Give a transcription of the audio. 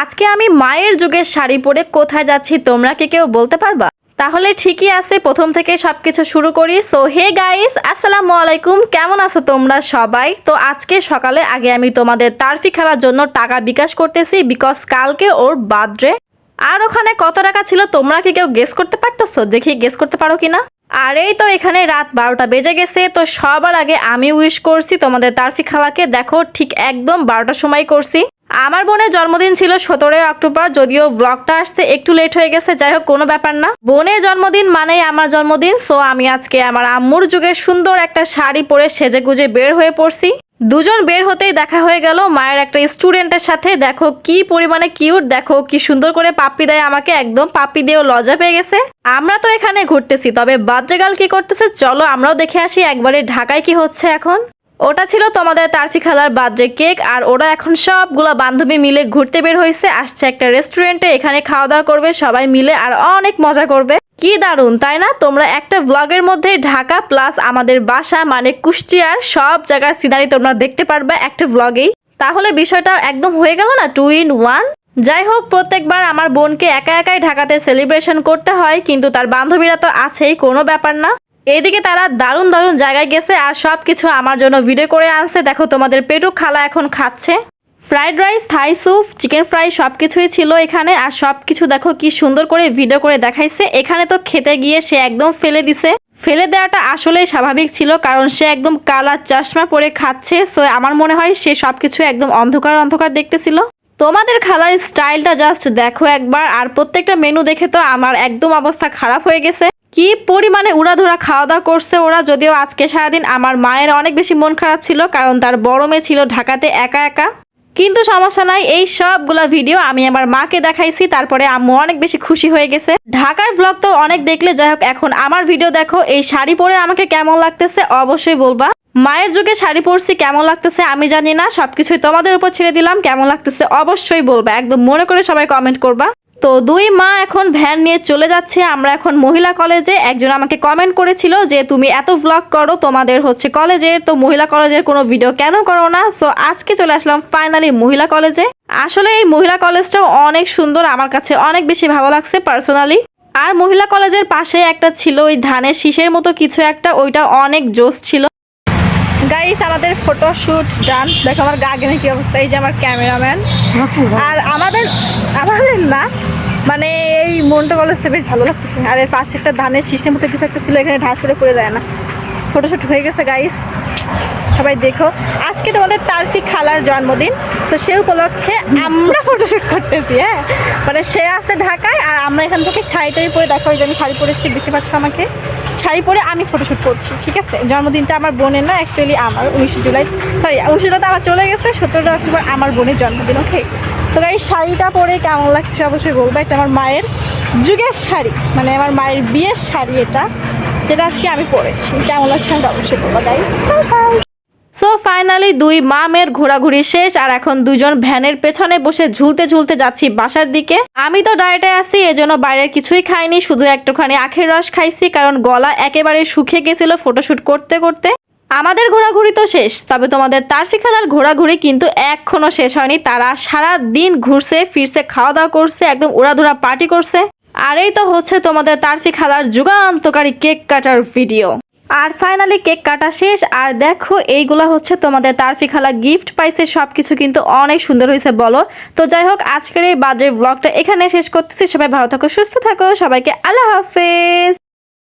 আজকে আমি মায়ের যুগের শাড়ি পরে কোথায় যাচ্ছি, তোমরা কি কেউ বলতে পারবা? তাহলে ঠিকই আছে, প্রথম থেকে সবকিছু শুরু করি। সো হে গাইস আসসালামু আলাইকুম, কেমন আছো তোমরা সবাই? তো আজকে সকালে আগে আমি তোমাদের তারফি খেলার জন্য টাকা বিকাশ করতেছি বিকজ কালকে ওর বার্থডে। আর ওখানে কত টাকা ছিল তোমরা কি কেউ গেস করতে পারতেছো? দেখি গেস করতে পারো কিনা? আর এই তো এখানে রাত বারোটা বেজে গেছে, তো সবার আগে আমি উইশ করছি তোমাদের তারফি খালাকে। দেখো, ঠিক একদম বারোটার সময় করছি। আমার বোনের জন্মদিন ছিল সতেরোই অক্টোবর, যদিও ব্লগটা আসতে একটু লেট হয়ে গেছে, যাই হোক, কোনো ব্যাপার না। বোনের জন্মদিন মানেই আমার জন্মদিন সো আমি আজকে আমার আম্মুর যুগের সুন্দর একটা শাড়ি পরে সেজে গুজে বের হয়ে পড়ছি। দুজন বের হতেই দেখা হয়ে গেল, মায়ের একটা স্টুডেন্টের সাথে, দেখো কি পরিমাণে কিউট দেখো কি সুন্দর করে পাপ্পি দেয় আমাকে, একদম পাপ্পি দিয়েও লজ্জা পেয়ে গেছে। আমরা তো এখানে ঘুরতেছি, তবে বাদ্রেগাল কি করতেছে, চলো আমরাও দেখে আসি, একবারে ঢাকায় কি হচ্ছে এখন। ওটা ছিল তোমাদের তারফি খালার বার্থডে কেক, আর ওরা এখন সবগুলো বান্ধবী মিলে ঘুরতে বের হয়েছে, আসছে একটা রেস্টুরেন্টে, এখানে খাওয়া দাওয়া করবে সবাই মিলে, আর অনেক মজা করবে। কি দারুণ, তাই না? তোমরা একটা ব্লগের মধ্যে ঢাকা প্লাস আমাদের বাসা মানে কুষ্টিয়ার সব জায়গার সিনারি তোমরা দেখতে পারবে একটা ব্লগেই তাহলে বিষয়টা একদম হয়ে গেল না? টু ইন ওয়ান যাই হোক, প্রত্যেকবার আমার বোনকে একা একাই ঢাকাতে সেলিব্রেশন করতে হয়, কিন্তু তার বান্ধবীরা তো আছেই, কোনো ব্যাপার না। এদিকে তারা দারুণ দারুণ জায়গায় গেছে আর সব কিছু আমার জন্য ভিডিও করে আনছে। দেখো তোমাদের পেটু খালা এখন খাচ্ছে। Fried rice Thai soup chicken fry সব কিছুই ছিল এখানে আর সব কিছু দেখো কি সুন্দর করে ভিডিও করে দেখাইছে। এখানে তো খেতে গিয়ে সে একদম ফেলে দিছে। ফেলে দেওয়াটা আসলেই স্বাভাবিক ছিল কারণ সে একদম কালা চশমা পরে খাচ্ছে। সো আমার মনে হয় সে সব কিছু একদম অন্ধকার অন্ধকার দেখতেছিল। তোমাদের খালার স্টাইলটা জাস্ট দেখো একবার। আর প্রত্যেকটা মেনু দেখে তো আমার একদম অবস্থা খারাপ হয়ে গেছে। কি পরিমাণে উড়াধুরা খাওয়া দাওয়া করছে ওরা? যদিও আজকে সারাদিন আমার মায়ের অনেক বেশি মন খারাপ ছিল, কারণ তার বড় মেয়ে ছিল ঢাকাতে একা একা। কিন্তু সমস্যা নাই, এই সবগুলা ভিডিও আমি আমার মাকে দেখাইছি, তারপরে আম্মু অনেক বেশি খুশি হয়ে গেছে। ঢাকার ব্লগ তো অনেক দেখলে, যাই হোক, এখন আমার ভিডিও দেখো, এই শাড়ি পরে আমাকে কেমন লাগতেছে অবশ্যই বলবা। মায়ের যুগে শাড়ি পরছি কেমন লাগতেছে আমি জানি না, সবকিছুই তোমাদের উপর ছেড়ে দিলাম, কেমন লাগতেছে অবশ্যই বলবা, একদম মনে করে সবাই কমেন্ট করবা। তো দুই মা এখন ভ্যান নিয়ে চলে যাচ্ছে। আমরা এখন মহিলা কলেজে। একজন আমাকে কমেন্ট করেছিল যে, তুমি এত ব্লগ করো, তোমাদের হচ্ছে কলেজে তো মহিলা কলেজের কোনো ভিডিও কেন করো না? সো আজকে চলে আসলাম ফাইনালি মহিলা কলেজে। আসলে এই মহিলা কলেজটাও অনেক সুন্দর। আমার কাছে অনেক বেশি ভালো লাগছে পার্সোনালি আর মহিলা কলেজের পাশে একটা ছিল ওই ধানের শীষের মতো কিছু একটা। ওইটা অনেক জোস ছিল। গাইস আমাদের ফটো শুট ডান দেখো আমার গা গেনে কি অবস্থা? এই যে আমার ক্যামেরাম্যান আর আমাদের আমাদের না মানে এই মনটা কলেজটা বেশ ভালো লাগতেছে। আর এর পাশে একটা ধানের সিস্টেম মতো কিছু একটা ছিল, এখানে ঢাস করে পড়ে যায় না। ফটোশ্যুট হয়ে গেছে গাইস সবাই দেখো। আজকে তোমাদের তারফি খালার জন্মদিন। তো সে উপলক্ষে আমরা ফটোশ্যুট করতেছি হ্যাঁ? মানে সে আছে ঢাকায়, আর আমরা এখান থেকে শাড়ি টাড়ি পরে দেখো, ওই যে আমি শাড়ি পরেছি, দেখতে পাচ্ছ আমাকে? শাড়ি পরে আমি ফটোশ্যুট করছি, ঠিক আছে? জন্মদিনটা আমার বোনের না অ্যাকচুয়ালি আমার, উনিশে জুলাই সরি উনিশে জুলাই তো আমার চলে গেছে সতেরোটা অক্টোবর আমার বোনের জন্মদিন ওকে তো এই শাড়িটা পরে কেমন লাগছে অবশ্যই বলব, এটা আমার মায়ের যুগের শাড়ি মানে আমার মায়ের বিয়ের শাড়ি এটা, যেটা আজকে আমি পরেছি। কেমন লাগছে আমি অবশ্যই বলব গাইস সো ফাইনালি দুই মা মেয়ের ঘোরাঘুরি শেষ, আর এখন দুজন ভ্যানের পেছনে বসে ঝুলতে ঝুলতে যাচ্ছি বাসার দিকে। আমি তো ডায়েটে আছি, এজন্য বাইরের কিছুই খাইনি, শুধু একটুখানি আখের রস খাইছি, কারণ গলা একেবারে শুকিয়ে গেছিল ফটোশুট করতে করতে। আমাদের ঘোরাঘুরি তো শেষ, তবে তোমাদের তারফি খালার ঘোরাঘুরি কিন্তু এখনও শেষ হয়নি। তারা সারা দিন ঘুরছে, ফিরছে খাওয়া দাওয়া করছে, একদম উড়াধুরা পার্টি করছে। আর এই তো হচ্ছে তোমাদের তারফি খালার যুগান্তকারী কেক কাটার ভিডিও। আর ফাইনালি কেক কাটা শেষ, আর দেখো এইগুলা হচ্ছে তোমাদের তারফি খালা গিফট পাইছে সবকিছু কিন্তু অনেক সুন্দর হয়েছে, বলো। তো যাই হোক, আজকের এই বাজে ব্লগটা এখানে শেষ করতেছি। সবাই ভালো থাকো, সুস্থ থাকো, সবাইকে আল্লাহ হাফেজ।